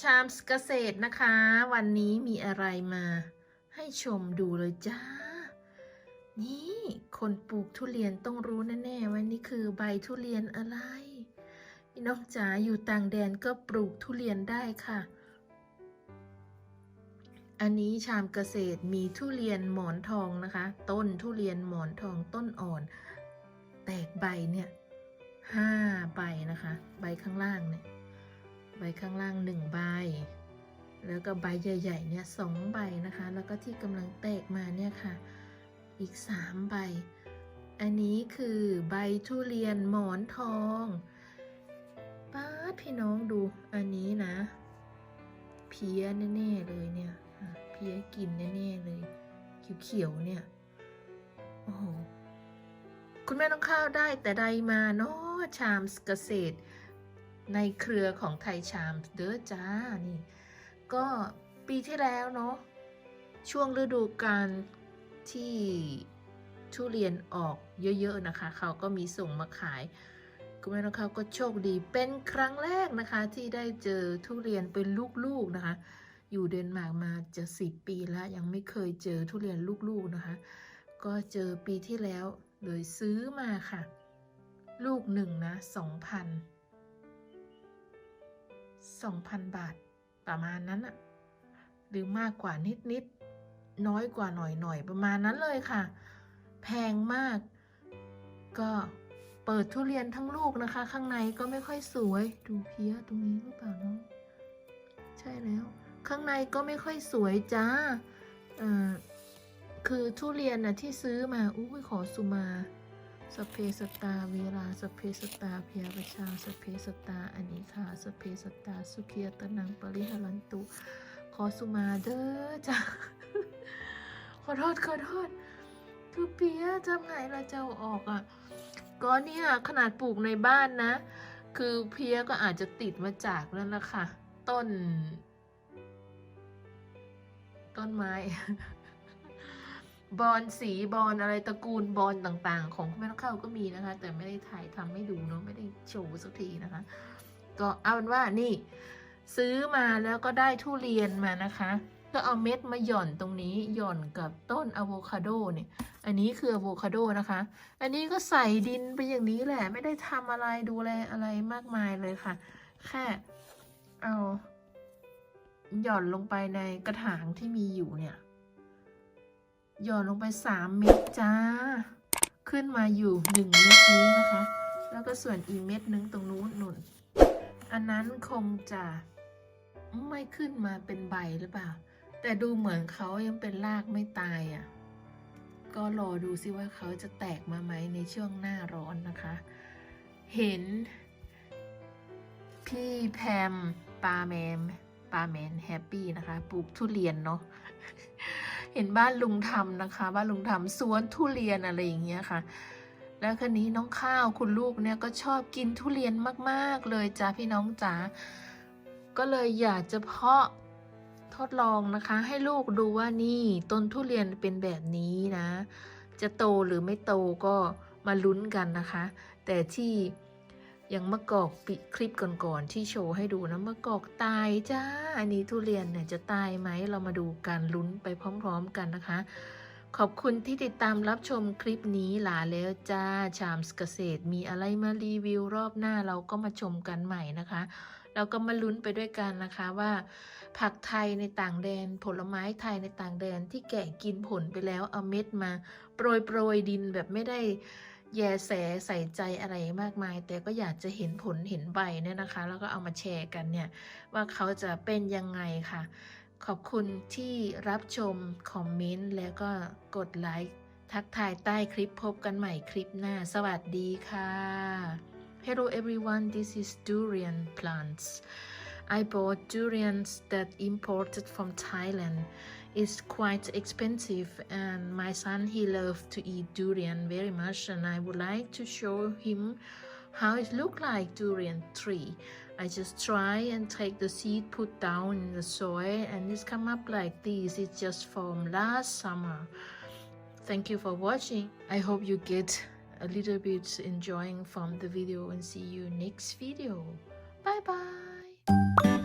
ชามสเกษตรนะคะ วันนี้มีอะไรมา ให้ชมดูเลยจ้า นี่คนปลูกทุเรียนต้องรู้แน่ๆว่านี่คือใบทุเรียนอะไรพี่น้องจ๋าอยู่ต่างแดนก็ปลูกทุเรียนได้ค่ะ อันนี้ชามเกษตรมีทุเรียนหมอนทองนะคะ ต้นทุเรียนหมอนทองต้นอ่อน แตกใบเนี่ยห้าใบนะคะ ใบข้างล่างเนี่ย ใบข้างล่างหนึ่งใบแล้วก็ใบใหญ่ๆเนี่ยสองใบนะคะ แล้วก็ที่กำลังแตกมาเนี่ยค่ะ อีกสามใบ อันนี้คือใบทุเรียนหมอนทองป้าพี่น้องดูอันนี้นะ เพี้ยแน่ๆเลยเนี่ยเพี้ยกินแน่ๆเลยเขียวๆเนี่ยโอ้โหคุณแม่ต้องข้าวได้แต่ใดมาเนาะชามเกษตร ในเครือของไทยชามเด้อจ้านี่ ก็ปีที่แล้วเนาะช่วงฤดูกาลที่ทุเรียนออกเยอะๆนะคะ เขาก็มีส่งมาขายคุณแม่น้องเขาก็โชคดีเป็นครั้งแรกนะคะ ที่ได้เจอทุเรียนเป็นลูกๆนะคะ อยู่เดนมาร์กมาจะสิบปีแล้ว ยังไม่เคยเจอทุเรียนลูกๆนะคะ ก็เจอปีที่แล้วเลยซื้อมาค่ะ ลูกหนึ่งนะสองพัน สองพันบาท ประมาณนั้นอะหรือมากกว่านิดนิดน้อยกว่าหน่อยหน่อยประมาณนั้นเลยค่ะ แพงมาก ก็เปิดทุเรียนทั้งลูกนะคะ ข้างในก็ไม่ค่อยสวย ดูเพี้ยตรงนี้หรือเปล่าเนาะใช่แล้ว ข้างในก็ไม่ค่อยสวยจ้าเอ่อคือทุเรียนนะที่ซื้อมา อุ้ยขอสุมา สเพสตาเวลาสเพสตาเพียประชาสเพสตาอันนี้ค่ะสเพสตาสุเคียตนังปริหรันตุ ขอสุมาเด้อจ้าขอโทษขอโทษคือเปียจำไงเราจะอาออกอะก็เนี่ยขนาดปลูกในบ้านนะ คือเพียก็อาจจะติดมาจากนั่นแหละค่ะ ต้น ต้นไม้ บอนสีบอนอะไรตระกูลบอนต่างๆ ของแม่นกเข้าก็มีนะคะ แต่ไม่ได้ถ่ายทำให้ดูเนาะไม่ได้โชว์สักทีนะคะ ก็เอาเป็นว่านี่ ซื้อมาแล้วก็ได้ทุเรียนมานะคะ ก็เอาเม็ดมาหย่อนตรงนี้หย่อนกับต้นอะโวคาโดเนี่ย อันนี้คืออะโวคาโดนะคะ อันนี้ก็ใส่ดินไปอย่างนี้แหละ ไม่ได้ทำอะไรดูแลอะไรมากมายเลยค่ะ แค่เอาหย่อนลงไปในกระถางที่มีอยู่เนี่ย หย่อนลงไปสามเม็ดจ้า ขึ้นมาอยู่หนึ่งเม็ดนี้นะคะ แล้วก็ส่วนอีเม็ดนึงตรงนู้นหนุนอันนั้นคงจะไม่ขึ้นมาเป็นใบหรือเปล่า แต่ดูเหมือนเขายังเป็นรากไม่ตายอะ่ะ ก็รอดูซิว่าเขาจะแตกมาไหมในช่วงหน้าร้อนนะคะ เห็น พี่แพมปาแมมปาแมนแฮปปี้นะคะ ปลูกทุเรียนเนาะ เห็นบ้านลุงทำนะคะ บ้านลุงทำสวนทุเรียนอะไรอย่างเงี้ยค่ะ แล้วคันนี้น้องข้าวคุณลูกเนี่ยก็ชอบกินทุเรียนมาก ๆ เลยจ้าพี่น้องจ๋าก็เลยอยากจะเพาะทดลองนะคะ ให้ลูกดูว่านี่ต้นทุเรียนเป็นแบบนี้นะ จะโตหรือไม่โตก็มาลุ้นกันนะคะ แต่ที่ อยังมะกอกปิคลิปก่อนๆที่โชว์ให้ดูนะมะกอกตายจ้า อันนี้ทุเรียนเนี่ยจะตายไหมเรามาดูการลุ้นไปพร้อม ๆ กันนะคะ ขอบคุณที่ติดตามรับชมคลิปนี้หลาแล้วจ้าชามสเกษตร มีอะไรมารีวิวรอบหน้าเราก็มาชมกันใหม่นะคะเราก็มาลุ้นไปด้วยกันนะคะว่า ผักไทยในต่างแดน ผลไม้ไทยในต่างแดนที่แกะกินผลไปแล้วเอาเม็ดมา โปรยโปรยดินแบบไม่ได้ แยแสใส่ใจอะไรมากมาย แต่ก็อยากจะเห็นผลเห็นใบเนี่ยนะคะ แล้วก็เอามาแชร์กันเนี่ย ว่าเขาจะเป็นยังไงค่ะ ขอบคุณที่รับชม คอมเมนต์ แล้วก็กดไลค์ทักทายใต้คลิปพบกันใหม่คลิปหน้า สวัสดีค่ะ Hello everyone this is durian plants I bought durians that imported from Thailand it's quite expensive and my son he loves to eat durian very much and I would like to show him how it look like durian tree I just try and take the seed put down in the soil and it's come up like this. It's just from last summer. Thank you for watching. I hope you get a little bit enjoying from the video and see you next video. Bye bye.